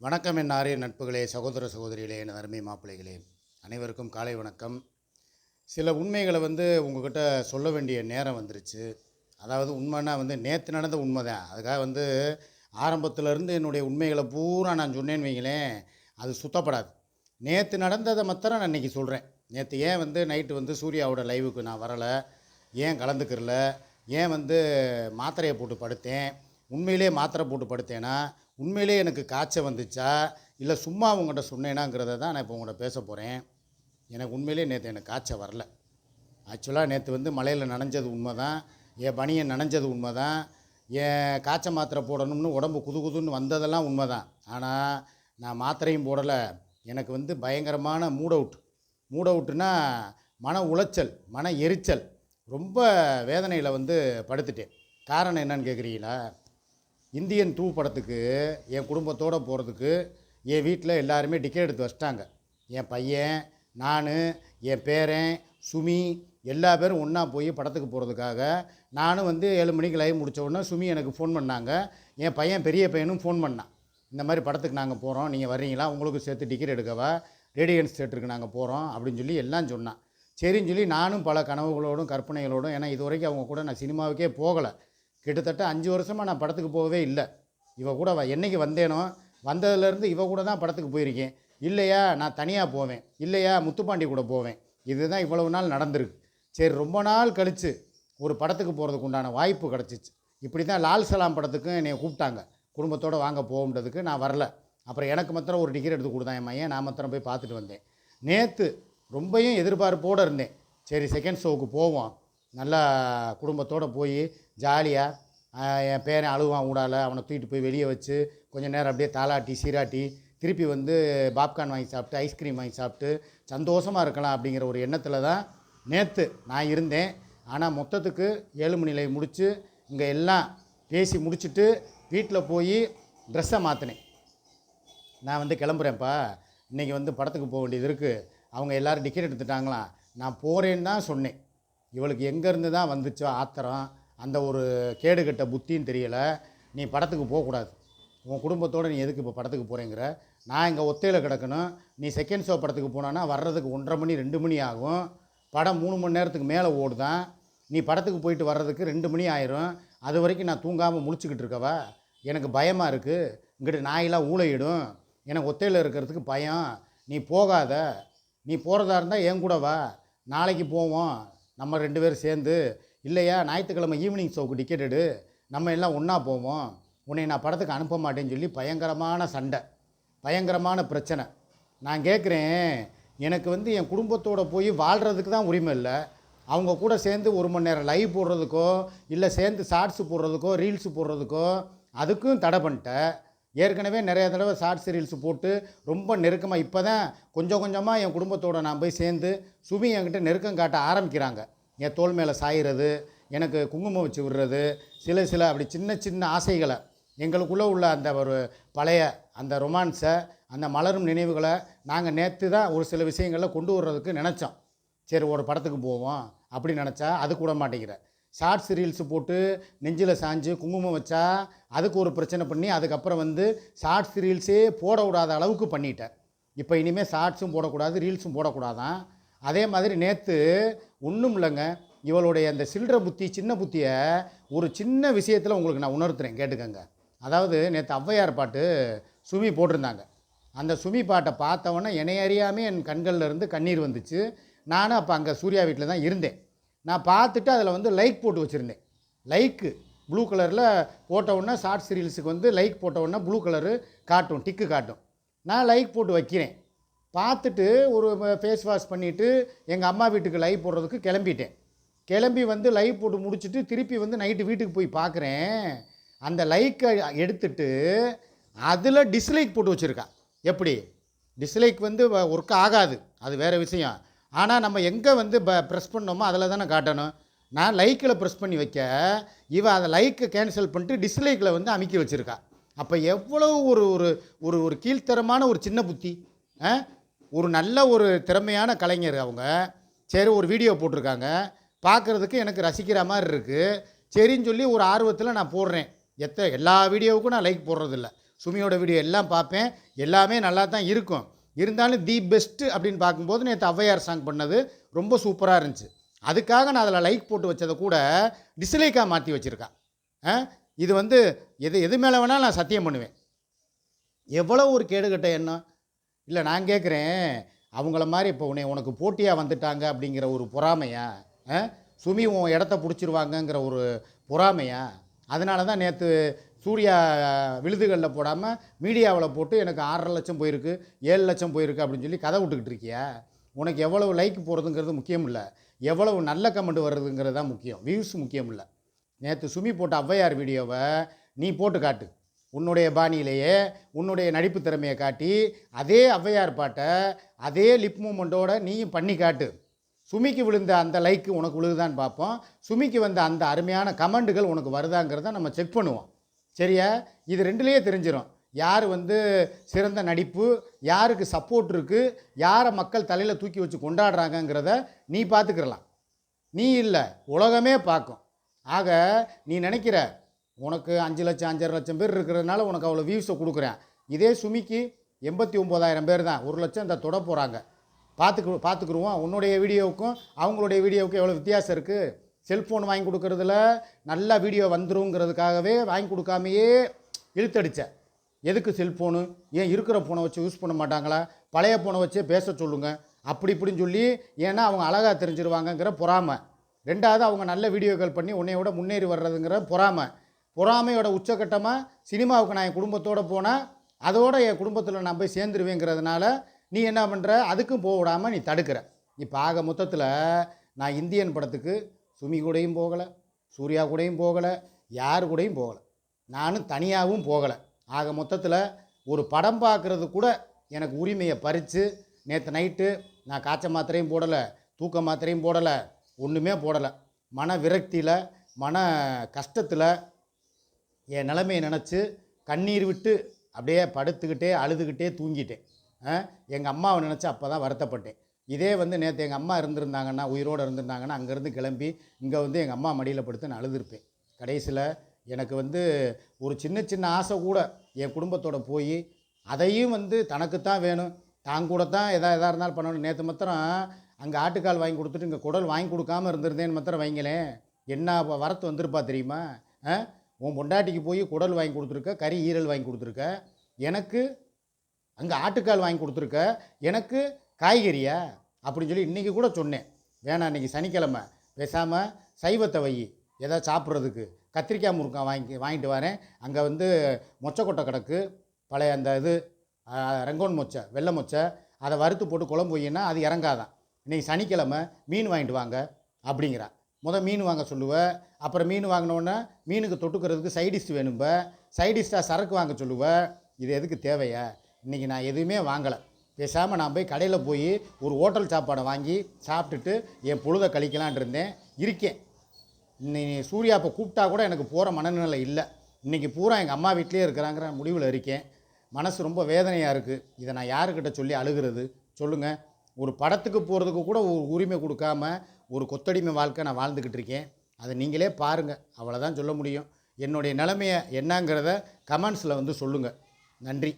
வணக்கம் என் ஆரிய நட்புகளே சகோதர சகோதரிகளே என் அருமை மாப்பிள்ளைகளே. அனைவருக்கும் காலை வணக்கம். சில உண்மைகளை வந்து உங்ககிட்ட சொல்ல வேண்டிய நேரம் வந்துருச்சு. அதாவது உண்மைன்னா வந்து நேற்று நடந்த உண்மை தான் அதுக்காக வந்து ஆரம்பத்துல இருந்து என்னுடைய உண்மைகளை பூரா நான் சொன்னேன்னு வைங்களேன் அது சுத்தப்படாது. நேற்று நடந்ததை மாத்திரம் நான் இன்றைக்கி சொல்கிறேன் நேற்று ஏன் வந்து நைட்டு வந்து சூர்யாவோட லைவுக்கு நான் வரலை ஏன் கலந்துக்கிறல ஏன் வந்து மாத்திரையை போட்டு படுத்தேன் உண்மையிலே மாத்திரை போட்டு படுத்தேன்னா உண்மையிலே எனக்கு காய்ச்சல் வந்துச்சா? இல்லை சும்மா உங்கள்கிட்ட சொன்னேனாங்கிறத தான் நான் இப்போ உங்கள்கிட்ட பேச போகிறேன் எனக்கு உண்மையிலே நேற்று எனக்கு காய்ச்சல் வரல. ஆக்சுவலாக நேற்று வந்து மலையில் நனைஞ்சது உண்மை தான் என் பனியன் நனைஞ்சது உண்மை தான் என் காய்ச்ச மாத்திரை போடணும்னு உடம்பு குது குதுன்னு வந்ததெல்லாம் உண்மை தான் ஆனால் நான் மாத்திரையும் போடலை. எனக்கு வந்து பயங்கரமான மூட் அவுட் மூட் அவுட்டுனா மன உளைச்சல் மன எரிச்சல். ரொம்ப வேதனையில் வந்து படுத்துட்டேன். காரணம் என்னன்னு கேட்குறீங்களா? இந்தியன் டூ படத்துக்கு என் குடும்பத்தோடு போகிறதுக்கு என் வீட்டில் எல்லாருமே டிக்கெட் எடுத்து வச்சிட்டாங்க. என் பையன் நான் என் பேரன் சுமி எல்லா பேரும் ஒன்றா போய் படத்துக்கு போகிறதுக்காக நானும் வந்து ஏழு மணிக்கு லைவ் முடித்த உடனே சுமி எனக்கு ஃபோன் பண்ணாங்க. என் பையன் பெரிய பையனும் ஃபோன் பண்ணான். இந்த மாதிரி படத்துக்கு நாங்கள் போகிறோம் நீங்கள் வர்றீங்களா? உங்களுக்கு சேர்த்து டிக்கெட் எடுக்கவா? ரேடியன்ஸ் தேட்டருக்கு நாங்கள் போகிறோம் அப்படின்னு சொல்லி எல்லாம் சொன்னான். சரின்னு சொல்லி நானும் பல கனவுகளோடும் கற்பனைகளோடும் ஏன்னா இது வரைக்கும் அவங்க கூட நான் சினிமாவுக்கே போகலை. கிட்டத்தட்ட அஞ்சு வருஷமாக நான் படத்துக்கு போகவே இல்லை. இவ கூட வ- என்னைக்கு வந்தேனோ வந்ததுலேருந்து இவ கூட தான் படத்துக்கு போயிருக்கேன். இல்லையா நான் தனியாக போவேன். இல்லையா முத்துப்பாண்டி கூட போவேன். இதுதான் இவ்வளவு நாள் நடந்திருக்கு. சரி ரொம்ப நாள் கழித்து ஒரு படத்துக்கு போகிறதுக்கு உண்டான வாய்ப்பு கிடச்சிச்சு. இப்படி தான் லால் சலாம் படத்துக்கும் என்னை கூப்பிட்டாங்க. குடும்பத்தோடு வாங்க போகும்ன்றதுக்கு நான் வரல. அப்புறம் எனக்கு மாத்திரம் ஒரு டிக்கெட் எடுத்து கொடுத்தான் என் மையன் நான் மாத்திரம் போய் பார்த்துட்டு வந்தேன். நேற்று ரொம்பையும் எதிர்பார்ப்போடு இருந்தேன். சரி செகண்ட் ஷோவுக்கு போவோம். நல்லா குடும்பத்தோடு போய் ஜாலியாக என் பேரன் அழுவான் ஊடால அவனை தூக்கிட்டு போய் வெளியே வச்சு கொஞ்ச நேரம் அப்படியே தாளாட்டி சீராட்டி திருப்பி வந்து பாப்கார்ன் வாங்கி சாப்பிட்டு ஐஸ்கிரீம் வாங்கி சாப்பிட்டு சந்தோஷமாக இருக்கலாம் அப்படிங்கிற ஒரு எண்ணத்தில் தான் நேற்று நான் இருந்தேன். ஆனால் மொத்தத்துக்கு ஏழு மணி முடித்து இங்கே எல்லாம் பேசி முடிச்சுட்டு வீட்டில் போய் ட்ரெஸ்ஸை மாற்றினேன் நான் வந்து கிளம்புறேன்ப்பா. இன்றைக்கி வந்து படத்துக்கு போக வேண்டியது இருக்குது அவங்க எல்லோரும் டிக்கெட் எடுத்துட்டாங்களாம். நான் போகிறேன்னு தான் சொன்னேன். இவளுக்கு எங்கேருந்து தான் வந்துச்சோ ஆத்திரம் அந்த ஒரு கேடுகட்ட புத்தின்னு தெரியலை. நீ படத்துக்கு போகக்கூடாது. உன் குடும்பத்தோடு நீ எதுக்கு இப்போ படத்துக்கு போகிறேங்கிற நான் இங்கே ஒத்தையில் கிடக்கணும். நீ செகண்ட் ஷோ படத்துக்கு போனான்னா வர்றதுக்கு ஒன்றரை மணி ரெண்டு மணி ஆகும். படம் மூணு மணி நேரத்துக்கு மேலே ஓடுதான் நீ படத்துக்கு போயிட்டு வர்றதுக்கு ரெண்டு மணி ஆயிரும். அது வரைக்கும் நான் தூங்காமல் முழிச்சுக்கிட்டு இருக்கவா? எனக்கு பயமாக இருக்குது இங்கிட்டு நாயெல்லாம் ஊழையிடும். எனக்கு ஒத்தையில் இருக்கிறதுக்கு பயம். நீ போகாத. நீ போகிறதா இருந்தால் என் கூட வா. நாளைக்கு போவோம். நம்ம ரெண்டு பேரும் சேர்ந்து இல்லையா ஞாயிற்றுக்கிழமை ஈவினிங் ஷோக்கு டிக்கெட் எடு. நம்ம எல்லாம் ஒன்றா போவோம். உன்னை நான் படத்துக்கு அனுப்ப மாட்டேன்னு சொல்லி பயங்கரமான சண்டை. பயங்கரமான பிரச்சனை. நான் கேட்குறேன் எனக்கு வந்து என் குடும்பத்தோடு போய் வாழ்கிறதுக்கு தான் உரிமை இல்லை. அவங்க கூட சேர்ந்து ஒரு மணி நேரம் லைவ் போடுறதுக்கோ இல்லை சேர்ந்து ஷார்ட்ஸ் போடுறதுக்கோ ரீல்ஸு போடுறதுக்கோ அதுக்கும் தடை பண்ணிட்டேன் ஏற்கனவே நிறைய தடவை ஷார்ட்ஸ் ரீல்ஸ் போட்டு ரொம்ப நெருக்கமாக இப்போ தான் கொஞ்சம் கொஞ்சமாக என் குடும்பத்தோடு நான் போய் சேர்ந்து சுமி என்கிட்ட நெருக்கம் காட்ட ஆரம்பிக்கிறாங்க. என் தோள் மேலே சாயிறது எனக்கு குங்குமம் வச்சு விடுறது சில சில அப்படி சின்ன சின்ன ஆசைகளை எங்களுக்குள்ளே உள்ள அந்த ஒரு பழைய அந்த ரொமான்ஸை அந்த மலரும் நினைவுகளை நாங்கள் நேற்று தான் ஒரு சில விஷயங்களில் கொண்டு வர்றதுக்கு நினச்சோம். சரி ஒரு படத்துக்கு போவோம் அப்படி நினச்சா அது கூட மாட்டேங்கிற. ஷார்ட்ஸ் ரீல்ஸு போட்டு நெஞ்சில் சாஞ்சு குங்குமம் வச்சா அதுக்கு ஒரு பிரச்சனை பண்ணி அதுக்கப்புறம் வந்து ஷார்ட்ஸ் ரீல்ஸே போட விடாத அளவுக்கு பண்ணிட்டேன். இப்போ இனிமேல் ஷார்ட்ஸும் போடக்கூடாது ரீல்ஸும் போடக்கூடாதான். அதே மாதிரி நேற்று ஒன்றும் இல்லைங்க. இவளுடைய அந்த சில்லற புத்தி சின்ன புத்தியை ஒரு சின்ன விஷயத்தில் உங்களுக்கு நான் உணர்த்துறேன் கேட்டுக்கங்க. அதாவது நேற்று ஔவையார் பாட்டு சுமி போட்டிருந்தாங்க. அந்த சுமி பாட்டை பார்த்தவொன்னே என்னை அறியாமல் என் கண்களில் இருந்து கண்ணீர் வந்துச்சு. நானும் அப்போ அங்கே சூர்யா வீட்டில் தான் இருந்தேன். நான் பார்த்துட்டு அதில் வந்து லைக் போட்டு வச்சுருந்தேன். லைக்கு ப்ளூ கலரில் போட்ட உடனே ஷார்ட் சீரியல்ஸுக்கு வந்து லைக் போட்ட உடனே ப்ளூ கலரு காட்டும் டிக்கு காட்டும். நான் லைக் போட்டு வைக்கிறேன். பார்த்துட்டு ஒரு ஃபேஸ் வாஷ் பண்ணிவிட்டு எங்கள் அம்மா வீட்டுக்கு லைவ் போடுறதுக்கு கிளம்பிட்டேன். கிளம்பி வந்து லைவ் போட்டு முடிச்சுட்டு திருப்பி வந்து நைட்டு வீட்டுக்கு போய் பார்க்குறேன். அந்த லைக்கை எடுத்துட்டு அதில் டிஸ்லைக் போட்டு வச்சுருக்கா. எப்படி? டிஸ்லைக் வந்து ஒர்க் ஆகாது. அது வேறு விஷயம். ஆனால் நம்ம எங்கே வந்து ப ப்ரெஸ் பண்ணோமோ அதில் தானே காட்டணும். நான் லைக்கில் ப்ரெஸ் பண்ணி வைக்க இவன் அதை லைக்கை கேன்சல் பண்ணிட்டு டிஸ்லைக்கில் வந்து அமைக்கி வச்சுருக்கா. அப்போ எவ்வளோ ஒரு ஒரு ஒரு ஒரு கீழ்த்தரமான ஒரு சின்ன புத்தி ஆ? ஒரு நல்ல ஒரு திறமையான கலைஞர் அவங்க. சரி ஒரு வீடியோ போட்டிருக்காங்க. பார்க்குறதுக்கு எனக்கு ரசிக்கிற மாதிரி இருக்குது சரின்னு சொல்லி ஒரு ஆர்வத்தில் நான் போடுறேன். எத்த எல்லா வீடியோவுக்கும் நான் லைக் போடுறதில்ல. சுமியோட வீடியோ எல்லாம் பார்ப்பேன். எல்லாமே நல்லா தான் இருக்கும். இருந்தாலும் தி பெஸ்ட்டு அப்படின்னு பார்க்கும்போது நேற்று ஔவையார் சாங் பண்ணது ரொம்ப சூப்பராக இருந்துச்சு. அதுக்காக நான் அதில் லைக் போட்டு வச்சதை கூட டிஸ்லைக்காக மாற்றி வச்சுருக்கேன் ஆ? இது வந்து எது எது மேலே வேணால் நான் சத்தியம் பண்ணுவேன். எவ்வளோ ஒரு கேடுகட்ட எண்ணம்? இல்லை நான் கேட்குறேன் அவங்கள மாதிரி இப்போ உன்னை உனக்கு போட்டியாக வந்துட்டாங்க அப்படிங்கிற ஒரு பொறாமையா? ஆ? சுமி உன் இடத்த பிடிச்சிருவாங்கங்கிற ஒரு பொறாமையா? அதனால தான் நேற்று சூர்யா விழுதுகளில் போடாமல் மீடியாவில் போட்டு எனக்கு ஆறரை லட்சம் போயிருக்கு ஏழு லட்சம் போயிருக்கு அப்படின்னு சொல்லி கதை விட்டுக்கிட்டு இருக்கியா? உனக்கு எவ்வளவு லைக் போகிறதுங்கிறது முக்கியம் இல்லை. எவ்வளவு நல்ல கமெண்ட் வர்றதுங்கிறது தான் முக்கியம். வியூஸ் முக்கியம் இல்லை. நேற்று சுமி போட்ட ஔவையார் வீடியோவை நீ போட்டு காட்டு. உன்னுடைய பாணியிலேயே உன்னுடைய நடிப்பு திறமையை காட்டி அதே ஔவையார் பாட்டை அதே லிப் மூமெண்ட்டோட நீயும் பண்ணி காட்டு. சுமிக்கு விழுந்த அந்த லைக்கு உனக்கு விழுகுதான்னு பார்ப்போம். சுமிக்கு வந்த அந்த அருமையான கமெண்டுகள் உனக்கு வருதாங்கிறத நம்ம செக் பண்ணுவோம். சரியா? இது ரெண்டுலேயே தெரிஞ்சிடும் யார் வந்து சிறந்த நடிப்பு யாருக்கு சப்போர்ட் இருக்குது யாரை மக்கள் தலையில் தூக்கி வச்சு கொண்டாடுறாங்கங்கிறத நீ பார்த்துக்கிறலாம் நீ இல்லை உலகமே பார்க்கும் ஆக நீ நினைக்கிற உனக்கு அஞ்சு லட்சம் அஞ்சரை லட்சம் பேர் இருக்கிறதுனால உனக்கு அவ்வளோ வியூஸை கொடுக்குறேன். இதே சுமிக்கு எண்பத்தி ஒம்போதாயிரம் பேர் தான் ஒரு லட்சம் இந்த தொட போகிறாங்க பார்த்துக்கு பார்த்துக்குருவோம் உன்னுடைய வீடியோவுக்கும் அவங்களுடைய வீடியோவுக்கும் எவ்வளோ வித்தியாசம் இருக்குது செல்ஃபோன் வாங்கி கொடுக்கறதுல நல்ல வீடியோ வந்துருங்கிறதுக்காகவே வாங்கி கொடுக்காமையே இழுத்தடித்தேன் எதுக்கு செல்ஃபோனு? ஏன் இருக்கிற ஃபோனை வச்சு யூஸ் பண்ண மாட்டாங்களா? பழைய ஃபோனை வச்சே பேச சொல்லுங்கள் அப்படி இப்படின்னு சொல்லி ஏன்னா அவங்க அழகாக தெரிஞ்சிருவாங்கங்கிற பொறாமை. ரெண்டாவது அவங்க நல்ல வீடியோக்கள் பண்ணி உன்னைய முன்னேறி வர்றதுங்கிற பொறாமை. பொறாமையோட உச்சக்கட்டமாக சினிமாவுக்கு நான் என் குடும்பத்தோடு போனால் அதோட என் குடும்பத்தில் நான் போய் சேர்ந்துருவேங்கிறதுனால நீ என்ன பண்ணுற அதுக்கும் போக விடாமல் நீ தடுக்கிற. இப்போ ஆக மொத்தத்தில் நான் இந்தியன் படத்துக்கு சுமி கூடயும் போகலை சூர்யா கூடயும் போகலை யார் கூடயும் போகலை. நானும் தனியாகவும் போகலை. ஆக மொத்தத்தில் ஒரு படம் பார்க்குறது கூட எனக்கு உரிமையை பறித்து நேற்று நைட்டு நான் காய்ச்ச மாத்திரையும் போடலை தூக்க மாத்திரையும் போடலை ஒன்றுமே போடலை. மன விரக்தியில் மன கஷ்டத்தில் என் நிலைமையை நினச்சி கண்ணீர் விட்டு அப்படியே படுத்துக்கிட்டே அழுதுகிட்டே தூங்கிட்டேன். எங்கள் அம்மாவை நினச்சி அப்போ தான் வருத்தப்பட்டேன். இதே வந்து நேற்று எங்கள் அம்மா இருந்திருந்தாங்கன்னா உயிரோடு இருந்திருந்தாங்கன்னா அங்கேருந்து கிளம்பி இங்கே வந்து எங்கள் அம்மா மடியில் படுத்து நான் அழுதுருப்பேன். கடைசியில் எனக்கு வந்து ஒரு சின்ன சின்ன ஆசை கூட என் குடும்பத்தோட போய் அதையும் வந்து தனக்கு தான் வேணும். தான் கூட தான் எதா எதாக இருந்தாலும் பண்ணணும். நேற்று மாத்திரம் அங்கே ஆட்டுக்கால் வாங்கி கொடுத்துட்டு இங்கே குடல் வாங்கி கொடுக்காம இருந்திருந்தேன்னு மாத்திரம் வைங்களேன். என்ன வரத்து வந்திருப்பா தெரியுமா? உன் பொண்டாட்டிக்கு போய் குடல் வாங்கி கொடுத்துருக்க கறி ஈரல் வாங்கி கொடுத்துருக்க எனக்கு அங்கே ஆட்டுக்கால் வாங்கி கொடுத்துருக்க எனக்கு காய்கறியா? அப்படின்னு சொல்லி இன்றைக்கி கூட சொன்னேன். வேணாம் இன்றைக்கி சனிக்கிழமை. பேசாமல் சைவத்தை வை. ஏதாவது சாப்பிட்றதுக்கு. கத்திரிக்காய் முருக்காய் வாங்கி வாங்கிட்டு வரேன். அங்கே வந்து மொச்சக்கொட்டை கிடக்கு. பழைய அந்த இது ரெங்கோன் மொச்சை வெள்ளை மொச்சை. அதை வறுத்து போட்டு குழம்பு வையினா அது இறங்காதான். இன்றைக்கி சனிக்கிழமை மீன் வாங்கிட்டு வாங்க அப்படிங்கிறா. முத மீன் வாங்க சொல்லுவேன் அப்புறம் மீன் வாங்கினோடனே மீனுக்கு தொட்டுக்கிறதுக்கு சைடிஷ் வேணும்ப. சைடிஷ்டாக சரக்கு வாங்க சொல்லுவேன் இது எதுக்கு தேவையா? இன்றைக்கி நான் எதுவுமே வாங்கலை. பேசாமல் நான் போய் கடையில் போய் ஒரு ஹோட்டல் சாப்பாடை வாங்கி சாப்பிட்டுட்டு என் பொழுதை கழிக்கலான் இருந்தேன். இருக்கேன். நீ சூர்யா இப்போ கூப்பிட்டா கூட எனக்கு போகிற மனநிலை இல்லை. இன்றைக்கி பூரா எங்கள் அம்மா வீட்டிலே இருக்கிறாங்கிற முடிவில் இருக்கேன். மனசு ரொம்ப வேதனையாக இருக்குது இதை நான் யாருக்கிட்ட சொல்லி அழுகிறது? சொல்லுங்கள் ஒரு படத்துக்கு போகிறதுக்கு கூட ஒரு உரிமை கொடுக்காம ஒரு கொத்தடிமை வாழ்க்கை நான் வாழ்ந்துக்கிட்டு இருக்கேன். அதை நீங்களே பாருங்கள் அவ்வளோதான் சொல்ல முடியும். என்னுடைய நிலைமையை என்னங்கிறத கமெண்ட்ஸில் வந்து சொல்லுங்கள் நன்றி.